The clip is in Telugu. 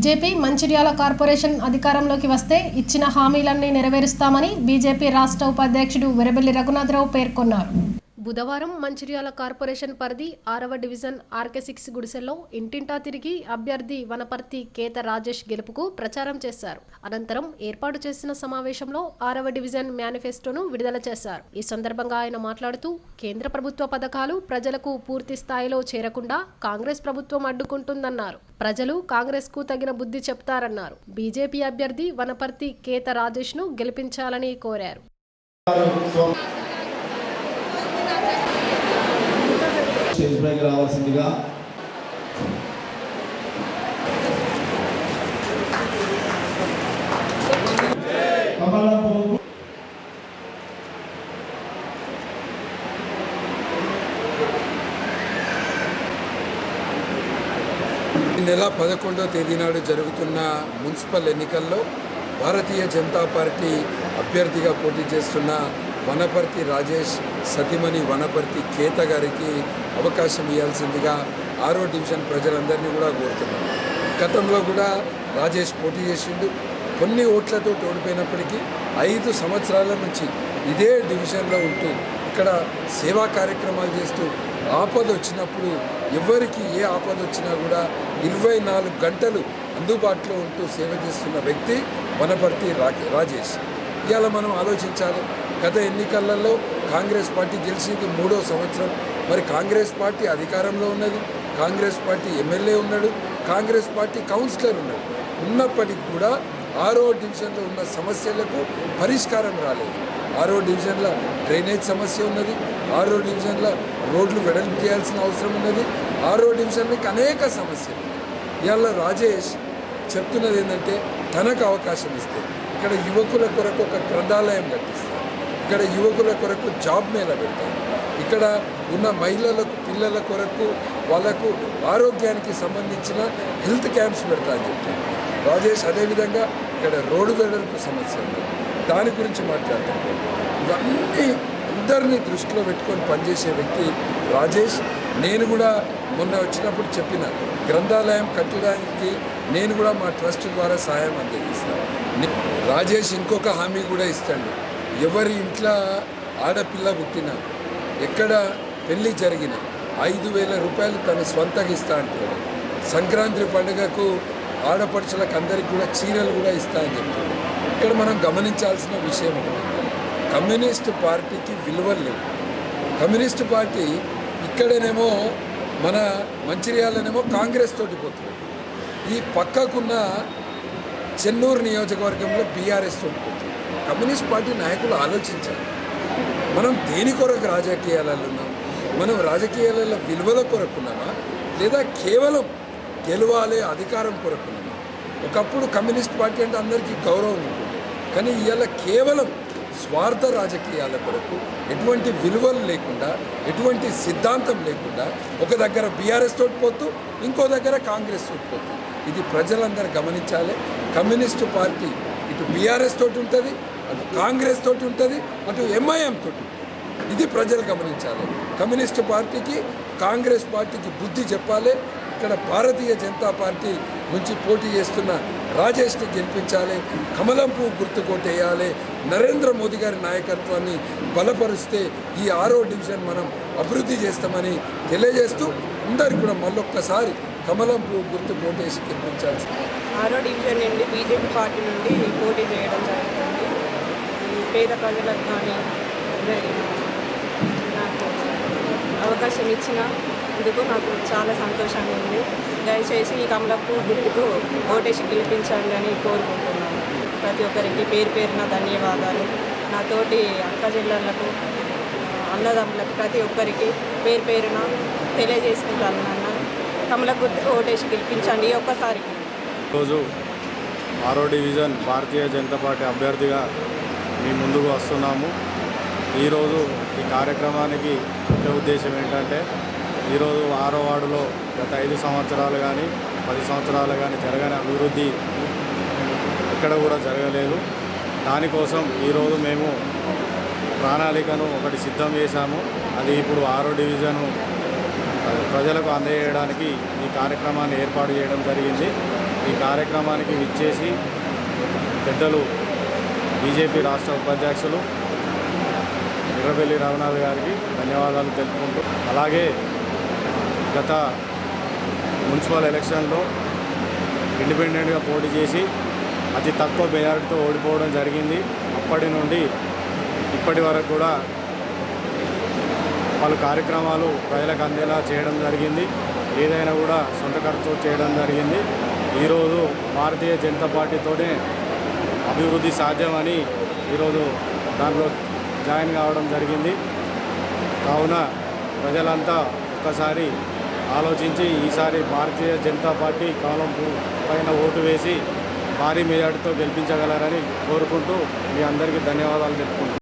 బీజేపీ మంచిర్యాల కార్పొరేషన్ అధికారంలోకి వస్తే ఇచ్చిన హామీలన్నీ నెరవేరుస్తామని బీజేపీ రాష్ట్ర ఉపాధ్యక్షుడు వెరబెల్లి రఘునాథరావు పేర్కొన్నారు. బుధవారం మంచిర్యాల కార్పొరేషన్ పరిధి ఆరవ డివిజన్ ఆర్కే సిక్స్ గుడిసెల్లో ఇంటింటా తిరిగి అభ్యర్థి వనపర్తి కేత రాజేష్ గెలుపుకు ప్రచారం చేశారు. అనంతరం ఏర్పాటు చేసిన సమావేశంలో ఆరవ డివిజన్ మేనిఫెస్టోను విడుదల చేశారు. ఈ సందర్భంగా ఆయన మాట్లాడుతూ కేంద్ర ప్రభుత్వ పథకాలు ప్రజలకు పూర్తి స్థాయిలో చేరకుండా కాంగ్రెస్ ప్రభుత్వం అడ్డుకుంటుందన్నారు. ప్రజలు కాంగ్రెస్కు తగిన బుద్ధి చెప్తారన్నారు. బీజేపీ అభ్యర్థి వనపర్తి కేత రాజేష్ను గెలిపించాలని కోరారు. స్టేజ్ పైకి రావాల్సిందిగా. ఈ నెల పదకొండవ తేదీ నాడు జరుగుతున్న మున్సిపల్ ఎన్నికల్లో భారతీయ జనతా పార్టీ అభ్యర్థిగా పోటీ చేస్తున్న వనపర్తి రాజేష్ సతిమణి వనపర్తి కేత గారికి అవకాశం ఇవ్వాల్సిందిగా ఆరో డివిజన్ ప్రజలందరినీ కూడా కోరుతున్నాను గతంలో కూడా రాజేష్ పోటీ చేసిండు. కొన్ని ఓట్లతో ఓడిపోయినప్పటికీ ఐదు సంవత్సరాల నుంచి ఇదే డివిజన్లో ఉంటూ ఇక్కడ సేవా కార్యక్రమాలు చేస్తూ ఆపద వచ్చినప్పుడు ఎవరికి ఏ ఆపద వచ్చినా కూడా ఇరవై నాలుగు గంటలు అందుబాటులో ఉంటూ సేవ చేస్తున్న వ్యక్తి వనపర్తి రాకే రాజేష్. ఇవాళ మనం ఆలోచించాలి గత ఎన్నికలలో కాంగ్రెస్ పార్టీ గెలిచింది మూడో సంవత్సరం. మరి కాంగ్రెస్ పార్టీ అధికారంలో ఉన్నది కాంగ్రెస్ పార్టీ ఎమ్మెల్యే ఉన్నాడు కాంగ్రెస్ పార్టీ కౌన్సిలర్ ఉన్నాడు. ఉన్నప్పటికీ కూడా ఆరో డివిజన్లో ఉన్న సమస్యలకు పరిష్కారం రాలేదు. ఆరో డివిజన్లో డ్రైనేజ్ సమస్య ఉన్నది ఆరో డివిజన్లో రోడ్లు వెడల్పు చేయాల్సిన అవసరం ఉన్నది ఆరో డివిజన్కి అనేక సమస్యలు. ఇవాళ రాజేష్ చెప్తున్నది ఏంటంటే తనకు అవకాశం ఇస్తే ఇక్కడ యువకుల కొరకు ఒక గ్రంథాలయం కట్టిస్తుంది ఇక్కడ యువకుల కొరకు జాబ్ మేళ పెడతారు. ఇక్కడ ఉన్న మహిళలకు పిల్లల కొరకు వాళ్ళకు ఆరోగ్యానికి సంబంధించిన హెల్త్ క్యాంప్స్ పెడతా అని చెప్తారు. రాజేష్ అదేవిధంగా ఇక్కడ రోడ్డు వెడల్పు సమస్య ఉంది. దాని గురించి మాట్లాడుతుంటారు ఇవన్నీ అందరినీ దృష్టిలో పెట్టుకొని పనిచేసే వ్యక్తి రాజేష్. నేను కూడా మొన్న వచ్చినప్పుడు చెప్పిన గ్రంథాలయం కట్టడానికి నేను కూడా మా ట్రస్ట్ ద్వారా సహాయం అందజేస్తాను రాజేష్ ఇంకొక హామీ కూడా ఇస్తాడు. ఎవరి ఇంట్లో ఆడపిల్ల పుట్టినా ఎక్కడ పెళ్ళి జరిగిన ఐదు వేల రూపాయలు తన స్వంతగా ఇస్తా అంటాడు. సంక్రాంతి పండుగకు ఆడపడుచులకు అందరికి కూడా చీరలు కూడా ఇస్తా అని చెప్తాడు. ఇక్కడ మనం గమనించాల్సిన విషయం కమ్యూనిస్ట్ పార్టీకి విలువలు లేవు. కమ్యూనిస్ట్ పార్టీ ఇక్కడనేమో మన మంచిర్యాలనేమో కాంగ్రెస్ తోటి పోతుంది. ఈ పక్కకున్న చెన్నూరు నియోజకవర్గంలో బీఆర్ఎస్ తోటి పోతుంది. కమ్యూనిస్ట్ పార్టీ నాయకులు ఆలోచించాలి. మనం దేని కొరకు రాజకీయాలలో ఉన్నాం? మనం రాజకీయాలలో విలువల కొరకున్నామా లేదా కేవలం గెలవాలి అధికారం కొరకున్నామా ఒకప్పుడు కమ్యూనిస్ట్ పార్టీ అంటే అందరికీ గౌరవం ఉంటుంది. కానీ ఇవాళ కేవలం స్వార్థ రాజకీయాల కొరకు ఎటువంటి విలువలు లేకుండా ఎటువంటి సిద్ధాంతం లేకుండా ఒక దగ్గర బీఆర్ఎస్ తోటి పోతూ ఇంకో దగ్గర కాంగ్రెస్ తోటి పోతూ. ఇది ప్రజలందరూ గమనించాలి. కమ్యూనిస్టు పార్టీ ఇటు బీఆర్ఎస్ తోటి ఉంటుంది అటు కాంగ్రెస్ తోటి ఉంటుంది అటు ఎంఐఎం తోటి ఇది ప్రజలు గమనించాలి. కమ్యూనిస్టు పార్టీకి కాంగ్రెస్ పార్టీకి బుద్ధి చెప్పాలి. ఇక్కడ భారతీయ జనతా పార్టీ నుంచి పోటీ చేస్తున్న రాజేష్ని గెలిపించాలి. కమలం పువ్వు గుర్తు కొట్టేయాలి. నరేంద్ర మోదీ గారి నాయకత్వాన్ని బలపరిస్తే ఈ ఆరో డివిజన్ మనం అభివృద్ధి చేస్తామని తెలియజేస్తూ అందరికి కూడా మళ్ళొక్కసారి కమలం పువ్వు గుర్తు కొట్టేసి గెలిపించాల్సింది. ఆరో డివిజన్ నుండి బీజేపీ పార్టీ నుండి పోటీ చేయడం జరుగుతుంది. పేద ప్రజలకు కానీ నాకు అవకాశం ఇచ్చిన ఇందుకు నాకు చాలా సంతోషంగా ఉంది. దయచేసి ఈ కమలపూర్ గుర్తుకు ఓటేసి గెలిపించండి అని కోరుకుంటున్నాను. ప్రతి ఒక్కరికి పేరు పేరున ధన్యవాదాలు. నా తోటి అక్క చెల్లెళ్ళకు అన్నదమ్ములకు ప్రతి ఒక్కరికి పేరు పేరున తెలియజేసుకుంటాను నాన్న. కమల గుర్తు ఓటేసి గెలిపించండి ఒక్కసారి. ఒక్కసారికి ఆరో డివిజన్ భారతీయ జనతా పార్టీ అభ్యర్థిగా మీ ముందుకు వస్తున్నాము. ఈరోజు ఈ కార్యక్రమానికి ముఖ్య ఉద్దేశం ఏంటంటే ఈరోజు ఆరో వార్డులో గత ఐదు సంవత్సరాలు కానీ పది సంవత్సరాలు కానీ జరగని అభివృద్ధి ఎక్కడ కూడా జరగలేదు. దానికోసం ఈరోజు మేము ప్రణాళికను ఒకటి సిద్ధం చేశాము. అది ఇప్పుడు ఆరో డివిజను ప్రజలకు అందజేయడానికి ఈ కార్యక్రమాన్ని ఏర్పాటు చేయడం జరిగింది. ఈ కార్యక్రమానికి విచ్చేసి పెద్దలు బీజేపీ రాష్ట్ర ఉపాధ్యక్షులు ఎర్రబెల్లి రామనాథ్ గారికి ధన్యవాదాలు తెలుపుకుంటూ అలాగే గత మున్సిపల్ ఎలక్షన్లో ఇండిపెండెంట్గా పోటీ చేసి అతి తక్కువ మెజారిటీతో ఓడిపోవడం జరిగింది. అప్పటి నుండి ఇప్పటి వరకు కూడా పలు కార్యక్రమాలు ప్రజలకు అందేలా చేయడం జరిగింది. ఏదైనా కూడా సొంత ఖర్చు చేయడం జరిగింది. ఈరోజు భారతీయ జనతా పార్టీతోనే అభివృద్ధి సాధ్యమని ఈరోజు దాంట్లో జాయిన్ కావడం జరిగింది. కావున ప్రజలంతా ఒక్కసారి ఆలోచించి ఈసారి భారతీయ జనతా పార్టీ కాలం పైన ఓటు వేసి భారీ మెజార్టీతో గెలిపించగలరని కోరుకుంటూ మీ అందరికీ ధన్యవాదాలు తెలుపుకుంటున్నాను.